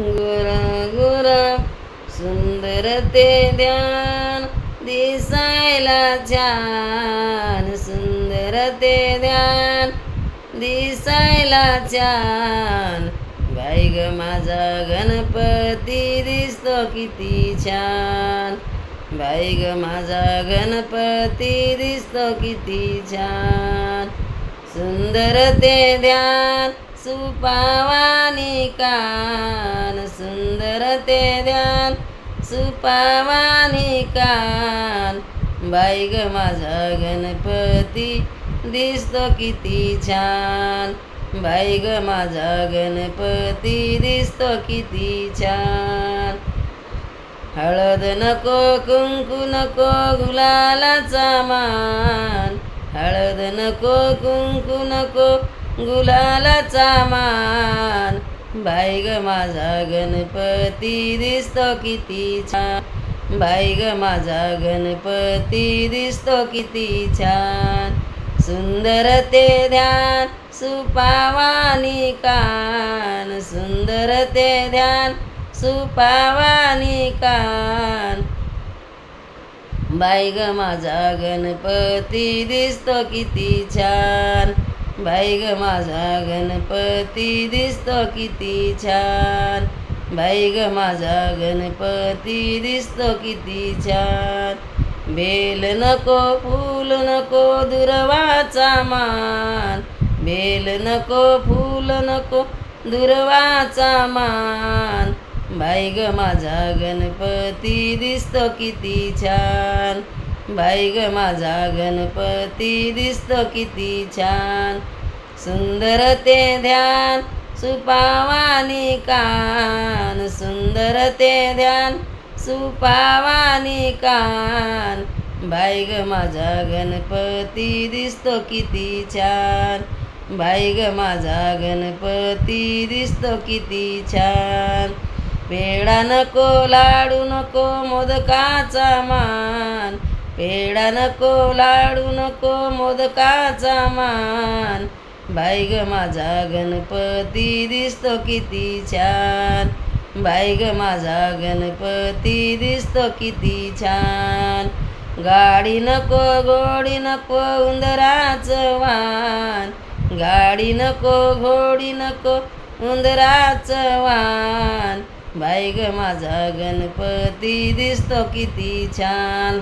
गुर गुर सुंदर ते ध्यान दिसायला छान सुंदर ते ध्यान दिसायला छान. बाई ग माझा गणपती दिसतो किती छान. बाई ग माझा गणपती दिसतो किती छान. सुंदर ते ध्यान सुपावानी का करते ध्यान सुपावानी कान. बाई ग माझा गणपती दिसतो किती छान. बाई ग माझा गणपती दिसतो किती छान. हळद नको कुंकू नको गुलालाचा मान. हळद नको कुंकू नको गुलालाचा मान. बाई ग माझा गणपती दिसतो किती छान. बाई ग माझा गणपती दिसतो किती छान. सुंदर ते ध्यान सुपावानी कान. सुंदर ते ध्यान सुपावानी कान. बाई ग माझा गणपती दिसतो किती छान. बाई ग माझा गणपती दिसतो किती छान. बाई ग माझा गणपती दिसतो किती छान. बेल नको फूल नको दुर्वाचा मान. बेल नको फूल नको दुर्वाचा मान. बाई ग माझा गणपती दिसतो किती छान. बाई ग माझा गणपती दिसतो किती छान. सुंदर ते ध्यान सुपावानी कान. सुंदर ते ध्यान सुपावानी कान. बाई ग माझा गणपती दिसतो किती छान. बाई ग माझा गणपती दिसतो किती छान. पेढा नको लाडू नको मोदकाचा मान. पेढा नको लाडू नको मोदकाचा मान. बाई ग माझा गणपती दिसतो किती छान. बाई ग माझा गणपती दिसतो किती छान. गाडी नको गोडी नको उंदराचं वान. गाडी नको घोडी नको उंदराचं वान. बाई ग माझा गणपती दिसतो किती छान.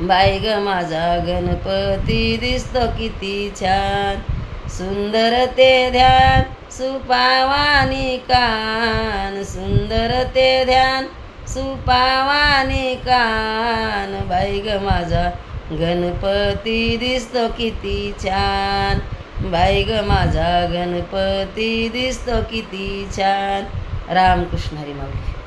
बाई ग माझा गणपती दिसतो किती छान. सुंदर ते ध्यान सुपावानी कान. सुंदर ते ध्यान सुपावानी कान. बाई ग माझा गणपती दिसतो किती छान. बाई ग माझा गणपती दिसतो किती छान. रामकृष्ण हरी माऊली.